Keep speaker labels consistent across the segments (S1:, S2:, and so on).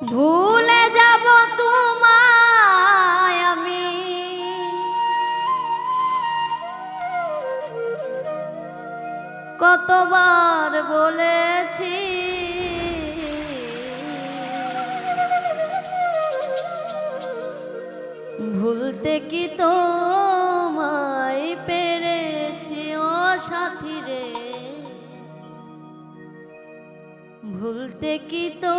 S1: ভুলে যাব তোমায় আমি। কতবার বলেছি, ভুলতে কি তোমায় পেরেছি ও সাথী রে? ভুলতে কি তো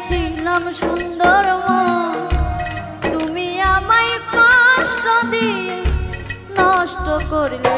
S1: দিয়েছিলাম সুন্দর মন। তুমি আমায় কষ্ট দিয়ে নষ্ট করলে।